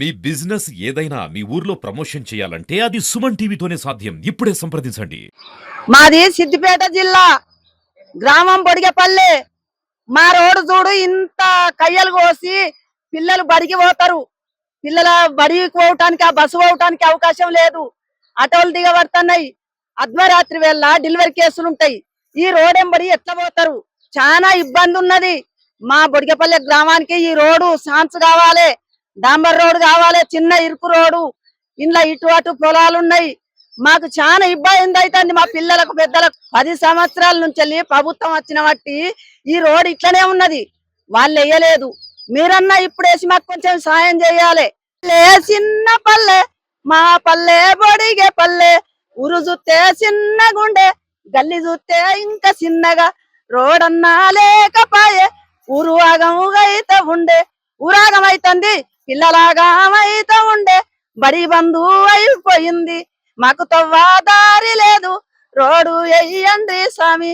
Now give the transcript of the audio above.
మీ business ఏదైనా మీ ఊర్లో promotion చేయాలంటే అది సుమన్ టీవీతోనే సాధ్యం. ఇప్పుడే సంప్రదించండి. మాది సిద్దిపేట జిల్లా గ్రామం బొడిగపల్లె. మా రోడ్డు చూడు ఇంత కయ్యలు కోసి పిల్లలు బడికి పోతారు. పిల్లల బడికి పోవటానికి ఆ బస్సు పోవటానికి అవకాశం లేదు. ఆటోలు దిగబడుతున్నాయి. అర్ధరాత్రి వేళ డెలివరీ కేసులు ఉంటాయి. ఈ రోడ్ ఎంబడి ఎట్లా పోతారు? చాలా ఇబ్బంది ఉన్నది. మా బొడిగపల్లె గ్రామానికి ఈ రోడ్డు సాన్స్ కావాలి. డాంబర్ రోడ్ కావాలి చిన్న ఇరుకు రోడ్డు. ఇంట్లో ఇటు అటు పొలాలు ఉన్నాయి మాకు చాలా ఇబ్బంది అవుతుంది మా పిల్లలకు పెద్దలకు. పది సంవత్సరాల నుంచి వెళ్ళి ప్రభుత్వం వచ్చిన బట్టి ఈ రోడ్ ఇట్లనే ఉన్నది. వాళ్ళు వేయలేదు. మీరన్నా ఇప్పుడు వేసి మాకు కొంచెం సాయం చేయాలి. చిన్న పల్లె మా పల్లె బొడిగే పల్లె. ఉరు చూస్తే చిన్న గుండె గల్లి చూస్తే ఇంకా చిన్నగా. రోడ్ అన్నా లేకపాయే ఊరు ఆగముగా అయితే ఉండే. ఊరాగం అవుతుంది పిల్లలాగా అయితే ఉండే బడి బంధు అయిపోయింది. మాకు తవ్వా దారి లేదు. రోడ్డు ఎయ్యండి స్వామి.